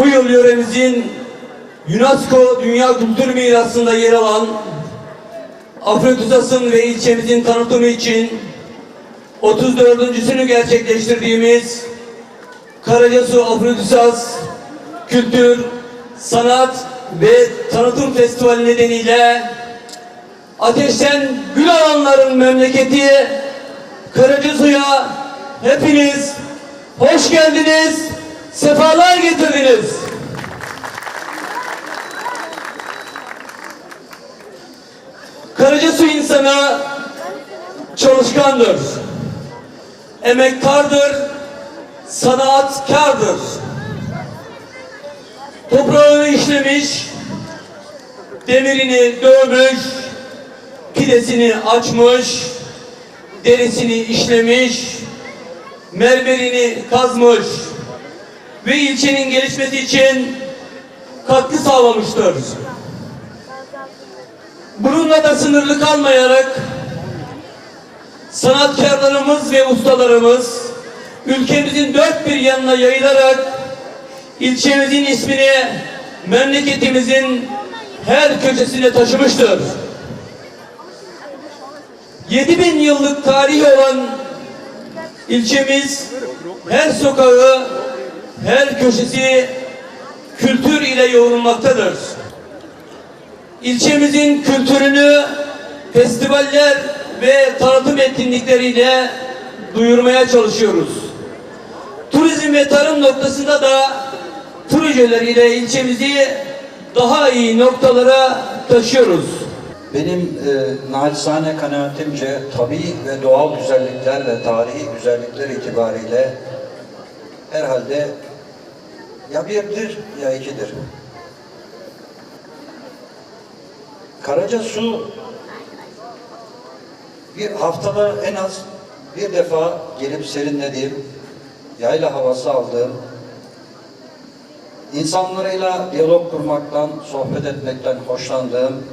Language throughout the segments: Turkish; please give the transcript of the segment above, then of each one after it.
Bu yıl yöremizin UNESCO Dünya Kültür Mirası'nda yer alan Afrodisas'ın ve ilçemizin tanıtımı için 34.sünü gerçekleştirdiğimiz Karacasu Afrodisas Kültür, Sanat ve Tanıtım Festivali nedeniyle Ateşten gül alanların memleketi Karacasu'ya hepiniz hoş geldiniz, sefalar getirdiniz. Karacasu insanı çalışkandır, emektardır, sanatkardır. Toprağını işlemiş, demirini dövmüş, pidesini açmış, derisini işlemiş, mermerini kazmış ve ilçenin gelişmesi için katkı sağlamıştır. Bununla da sınırlı kalmayarak sanatkarlarımız ve ustalarımız ülkemizin dört bir yanına yayılarak ilçemizin ismini memleketimizin her köşesine taşımıştır. 7000 yıllık tarihi olan ilçemiz her sokağı, her köşesi kültür ile yoğrulmaktadır. İlçemizin kültürünü festivaller ve tanıtım etkinlikleriyle duyurmaya çalışıyoruz. Turizm ve tarım noktasında da projeleriyle ilçemizi daha iyi noktalara taşıyoruz. Benim e, naçizane kanaatimce tabii ve doğal güzellikler ve tarihi güzellikler itibariyle herhalde ya birdir ya ikidir. Karacasu bir haftada en az bir defa gelip serinlediğim, yayla havası aldığım, insanlarıyla diyalog kurmaktan, sohbet etmekten hoşlandığım,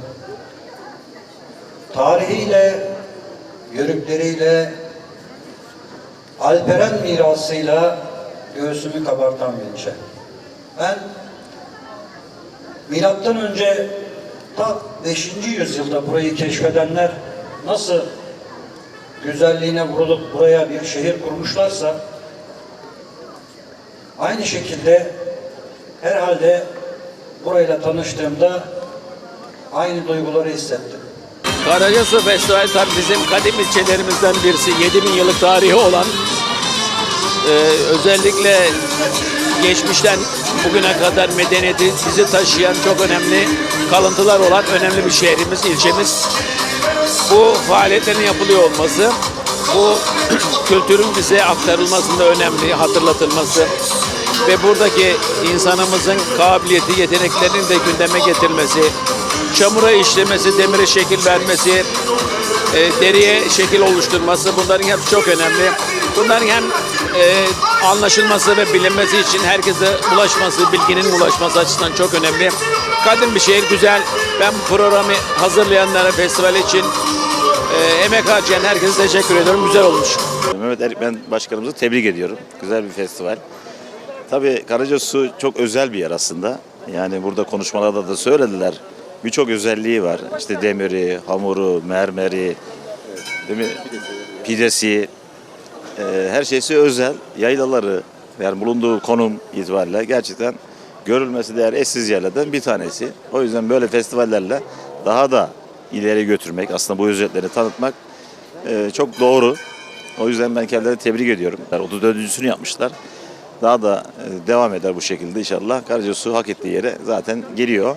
tarihiyle, yörükleriyle, Alperen mirasıyla göğsümü kabartan bir ilçe. Ben milattan önce ta 5. yüzyılda burayı keşfedenler nasıl güzelliğine vurulup buraya bir şehir kurmuşlarsa aynı şekilde herhalde burayla tanıştığımda aynı duyguları hissettim. Karacasu Festival tabii bizim kadim ilçelerimizden birisi. 7000 yıllık tarihi olan e, özellikle geçmişten bugüne kadar medeniyeti bizi taşıyan çok önemli kalıntılar olan önemli bir şehrimiz, ilçemiz. Bu faaliyetlerin yapılıyor olması, bu kültürün bize aktarılmasında önemli, hatırlatılması ve buradaki insanımızın kabiliyeti, yeteneklerinin de gündeme getirilmesi, çamura işlemesi, demire şekil vermesi, e, deriye şekil oluşturması bunların hepsi çok önemli. Bunların hem e, anlaşılması ve bilinmesi için herkese ulaşması, bilginin ulaşması açısından çok önemli. Kadim bir şehir, güzel. Ben bu programı hazırlayanlara, festival için e, emek harcayan herkese teşekkür ediyorum. Güzel olmuş. Mehmet Erik ben başkanımızı tebrik ediyorum. Güzel bir festival. Tabii Karacasu çok özel bir yer aslında. Yani burada konuşmalarda da söylediler. Birçok özelliği var. İşte demiri, hamuru, mermeri, değil mi? Pidesi, e, her şeysi özel. Yaylaları, yani bulunduğu konum itibariyle gerçekten görülmesi değer eşsiz yerlerden bir tanesi. O yüzden böyle festivallerle daha da ileri götürmek, aslında bu özellikleri tanıtmak e, çok doğru. O yüzden ben kendilerini tebrik ediyorum. 34.sünü yapmışlar. Daha da e, devam eder bu şekilde inşallah. Karacasu hak ettiği yere zaten geliyor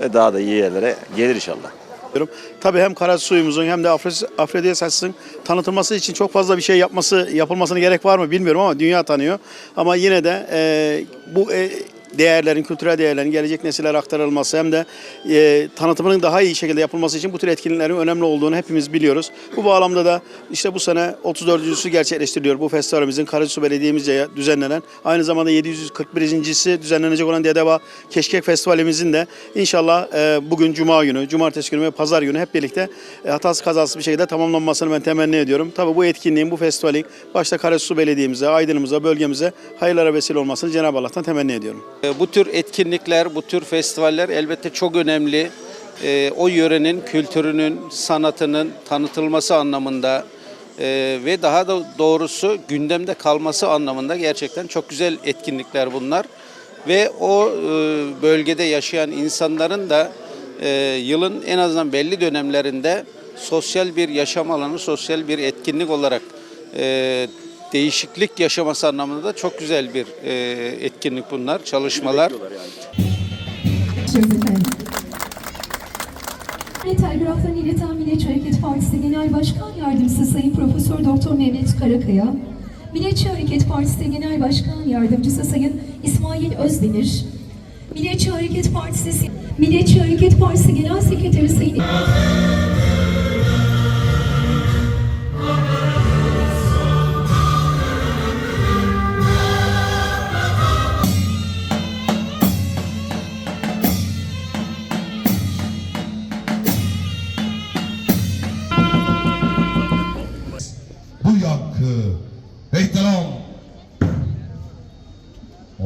ve daha da iyi yerlere gelir inşallah. diyorum. Tabii hem Karasuyumuzun hem de Afrodiyasas'ın tanıtılması için çok fazla bir şey yapması yapılmasına gerek var mı bilmiyorum ama dünya tanıyor. Ama yine de e, bu e, değerlerin, kültürel değerlerin gelecek nesillere aktarılması hem de e, tanıtımının daha iyi şekilde yapılması için bu tür etkinliklerin önemli olduğunu hepimiz biliyoruz. Bu bağlamda da işte bu sene 34.sü gerçekleştiriliyor bu festivalimizin Karacasu Belediye'mizce düzenlenen aynı zamanda 741.si düzenlenecek olan Dedeva Keşkek Festivalimizin de inşallah e, bugün Cuma günü, Cumartesi günü ve Pazar günü hep birlikte e, hatasız kazasız bir şekilde tamamlanmasını ben temenni ediyorum. Tabii bu etkinliğin, bu festivalin başta Karacasu Belediye'mize, Aydın'ımıza, bölgemize hayırlara vesile olmasını Cenab-ı Allah'tan temenni ediyorum. E, Bu tür etkinlikler, bu tür festivaller elbette çok önemli. E, O yörenin kültürünün, sanatının tanıtılması anlamında e, ve daha da doğrusu gündemde kalması anlamında gerçekten çok güzel etkinlikler bunlar. Ve o e, bölgede yaşayan insanların da e, yılın en azından belli dönemlerinde sosyal bir yaşam alanı, sosyal bir etkinlik olarak e, değişiklik yaşaması anlamında da çok güzel bir e, etkinlik bunlar, çalışmalar. Ve Telgraflarını ileten Milliyetçi Hareket Partisi Genel Başkan Yardımcısı Sayın Profesör Doktor Mehmet Karakaya, Milliyetçi Hareket Partisi Genel Başkan Yardımcısı Sayın İsmail Özdemir, Milliyetçi Hareket Partisi Milliyetçi Hareket Partisi Genel Sekreteri Sayın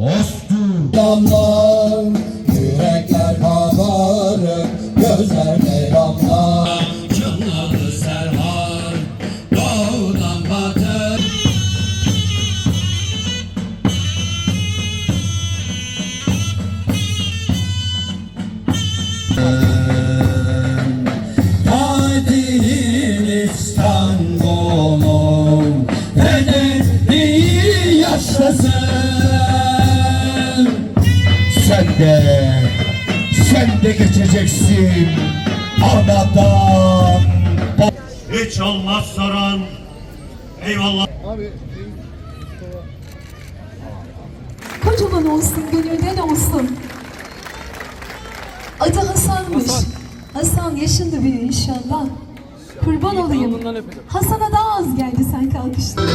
Ostur Damlar, de Sen de geçeceksin Anadan Hiç olmaz soran eyvallah. Kocaman olsun, gönülden olsun. Adı Hasan'mış. Hasan yaşında büyüyor inşallah. Kurban olayım. Hasan'a daha az geldi sen kalkıştın.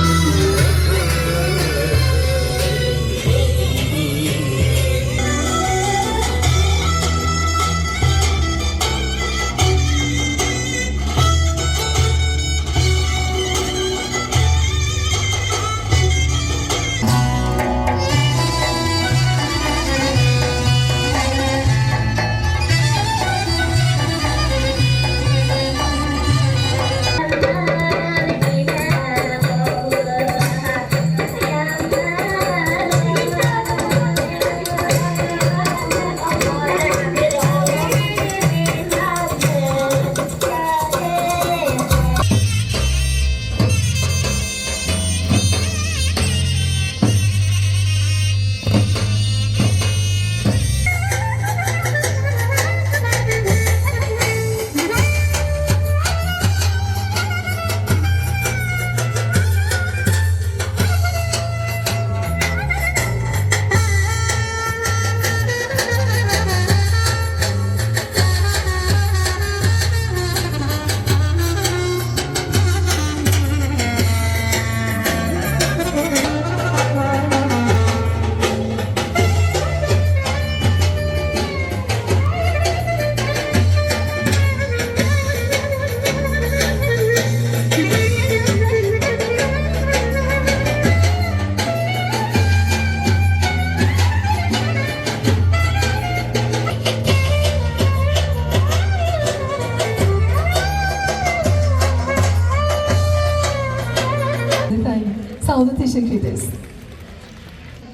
Teşekkür ederiz.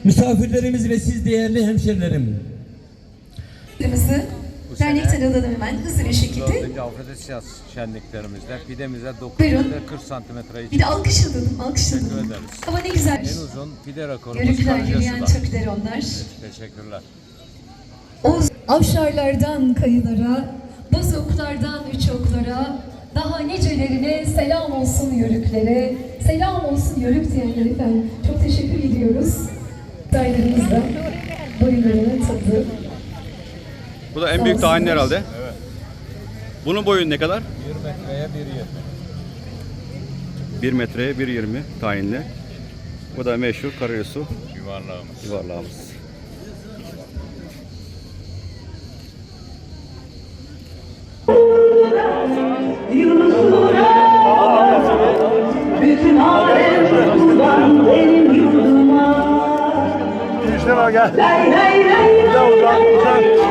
Misafirlerimiz ve siz değerli hemşerilerim. Kırmızı, dernekten alalım hemen hızlı bir şekilde. Dördüncü Afrodisiyas şenliklerimizde pidemize 9 Buyurun. metre 40 santimetre Bir de alkış alalım, alkış alalım. Teşekkür ederiz. Ama ne güzel. En uzun pide rekorumuz Yörükler, yürüyen. Türkler onlar. Teşekkürler. Oğuz Avşarlardan kayılara, bozoklardan üç oklara, daha nicelerine selam olsun yörüklere, selam olsun yörük diyenler efendim. Çok teşekkür ediyoruz. Saylarımızda boyunlarının tadı. Bu da en büyük tahin herhalde. Evet. Bunun boyu ne kadar? 1 metreye 1.20 1 metreye 1.20 tahinli. Bu da meşhur Karayasu yuvarlağımız. yuvarlağımız. gars. Là, on doit avoir